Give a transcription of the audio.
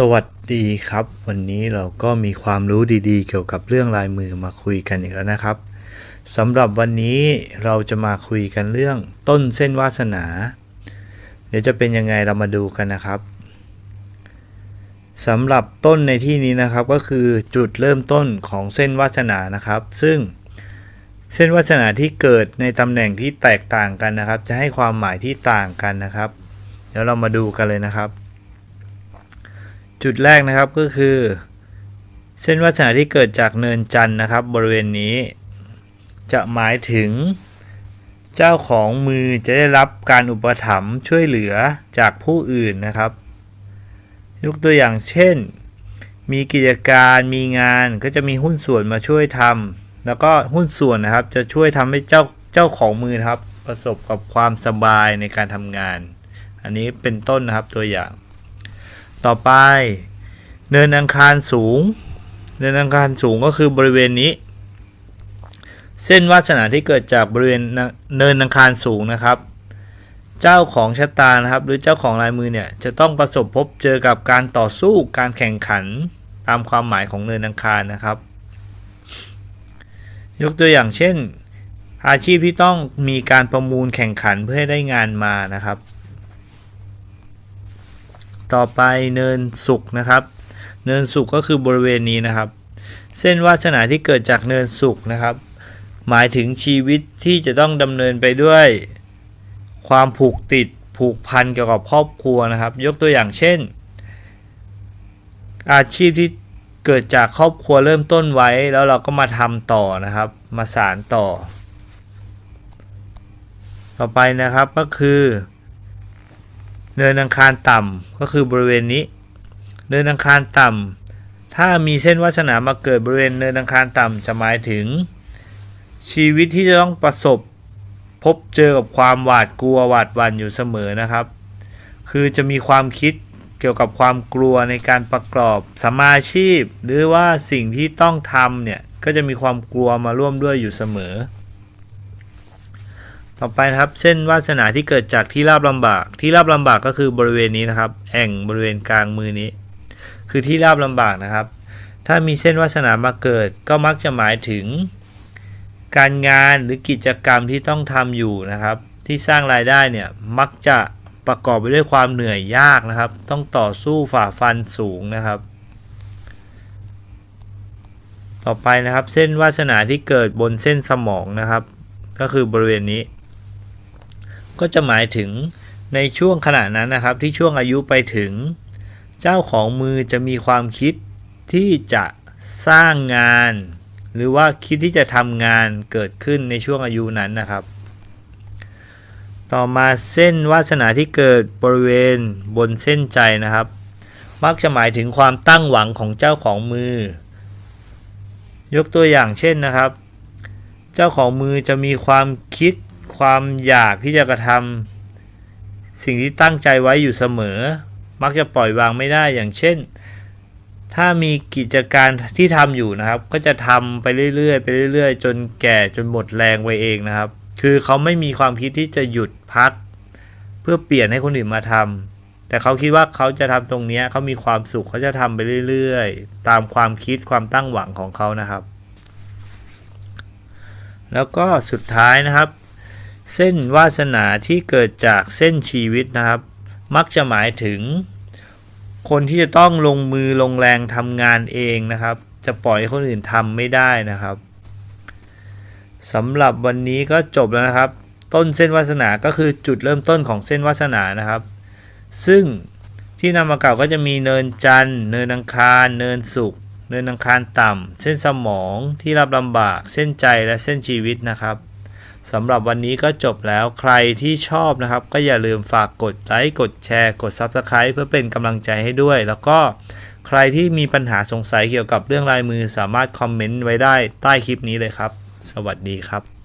สวัสดีครับ วันนี้เราก็มีความรู้ดีๆ เกี่ยวกับเรื่องลายมือมาคุยกันอีกแล้วนะครับสำหรับวันนี้เราจะมาคุยกันเรื่องต้นเส้นวาสนา เดี๋ยวจะเป็นยังไงเรามาดูกันนะครับสำหรับต้นในที่นี้นะครับก็คือจุดเริ่มต้นของเส้นวาสนานะครับ ซึ่งเส้นวาสนาที่เกิดในตำแหน่งที่แตกต่างกันนะครับ จะให้ความหมายที่ต่างกันนะครับ เดี๋ยวเรามาดูกันเลยนะครับ จุดแรกนะครับก็คือ เส้นวาสนาที่เกิดจากเนินจันทร์นะครับ บริเวณนี้ จะหมายถึง เจ้าของมือจะได้รับการอุปถัมภ์ช่วยเหลือจากผู้อื่นนะครับ ยกตัวอย่างเช่น มีกิจการมีงานก็จะมีหุ้นส่วนมาช่วยทำแล้วก็หุ้นส่วนนะครับจะช่วยทำให้เจ้าเจ้าของมือครับ ประสบกับความสบายในการทำงาน อันนี้เป็นต้นนะครับตัวอย่าง ต่อไป เนินอังคารสูง เนินอังคารสูงก็คือบริเวณนี้ เส้นวาสนาที่เกิดจากบริเวณเนินอังคารสูงนะครับ เจ้าของชะตานะครับ หรือเจ้าของลายมือเนี่ยจะต้องประสบพบเจอกับการต่อสู้การแข่งขันตามความหมายของเนินอังคารนะครับ ยกตัวอย่างเช่น อาชีพที่ต้องมีการประมูลแข่งขันเพื่อให้ได้งานมานะครับ ต่อไปเนินสุขนะครับ เนินสุขก็คือบริเวณนี้นะครับ เส้นวาสนาที่เกิดจากเนินสุขนะครับ หมายถึงชีวิตที่จะต้องดำเนินไปด้วย ความผูกติดผูกพันเกี่ยวกับครอบครัวนะครับ ยกตัวอย่างเช่น อาชีพที่เกิดจากครอบครัวเริ่มต้นไว้แล้วเราก็มาทำต่อนะครับ มาสารต่อ ต่อไปนะครับก็คือ เนินอังคารต่ำก็คือบริเวณนี้ เนินอังคารต่ำถ้ามีเส้นวาสนามาเกิดบริเวณเนินอังคารต่ำจะหมายถึง ชีวิตที่จะต้องประสบพบเจอกับความหวาดกลัวหวาดวันอยู่เสมอนะครับ คือจะมีความคิดเกี่ยวกับความกลัวในการประกอบสมมาชีพ หรือว่าสิ่งที่ต้องทำเนี่ยก็จะมีความกลัวมาร่วมด้วยอยู่เสมอ ต่อไปนะครับ เส้นวาสนาที่เกิดจากที่ราบลำบาก ที่ราบลำบากก็คือบริเวณนี้นะครับ แอ่งบริเวณกลางมือนี้ คือที่ราบลำบากนะครับ ถ้ามีเส้นวาสนามาเกิด ก็มักจะหมายถึง การงานหรือกิจกรรมที่ต้องทำอยู่นะครับ ที่สร้างรายได้เนี่ยมักจะประกอบไปด้วยความเหนื่อยยากนะครับ ต้องต่อสู้ฝ่าฟันสูงนะครับ ต่อไปนะครับ เส้นวาสนาที่เกิดบนเส้นสมองนะครับ ก็คือบริเวณนี้ ก็จะหมายถึงในช่วงขณะนั้นนะครับ ที่ช่วงอายุไปถึง เจ้าของมือจะมีความคิดที่จะสร้างงาน หรือว่าคิดที่จะทำงานเกิดขึ้นในช่วงอายุนั้นนะครับ ต่อมาเส้นวาสนาที่เกิดบริเวณบนเส้นใจนะครับ มักจะหมายถึงความตั้งหวังของเจ้าของมือ ยกตัวอย่างเช่นนะครับ เจ้าของมือจะมีความคิด ความอยากที่จะกระทำสิ่งที่ตั้งใจไว้อยู่เสมอ มักจะปล่อยวางไม่ได้อย่างเช่น ถ้ามีกิจการที่ทำอยู่นะครับ ก็จะทำไปเรื่อยๆไปเรื่อยๆ จนแก่จนหมดแรงไปเองนะครับ คือเขาไม่มีความคิดที่จะหยุดพัก เพื่อเปลี่ยนให้คนอื่นมาทำแต่เขาคิดว่าเขาจะทำตรงนี้เขามีความสุขเขาจะทำไปเรื่อยๆ ตามความคิดความตั้งหวังของเขานะครับแล้วก็สุดท้ายนะครับ เส้นวาสนาที่เกิดจากเส้นชีวิตนะครับ มักจะหมายถึง คนที่จะต้องลงมือลงแรงทำงานเองนะครับ จะปล่อยให้คนอื่นทำไม่ได้นะครับสำหรับวันนี้ก็จบแล้วนะครับ ต้นเส้นวาสนาก็คือจุดเริ่มต้นของเส้นวาสนานะครับ ซึ่งที่นำมาเก่าก็จะมีเนินจันทร์เนินอังคาร เนินสุขเนินอังคารต่ำเส้นสมองที่รับลำบากเส้นใจและเส้นชีวิตนะครับ สำหรับวันนี้ก็จบแล้วใครที่ชอบนะครับ ก็อย่าลืมฝากกดไลค์กดแชร์ กด Subscribe เพื่อเป็นกำลังใจให้ด้วย แล้วก็ใครที่มีปัญหาสงสัยเกี่ยวกับเรื่องลายมือสามารถคอมเมนต์ไว้ได้ใต้คลิปนี้เลยครับ สวัสดีครับ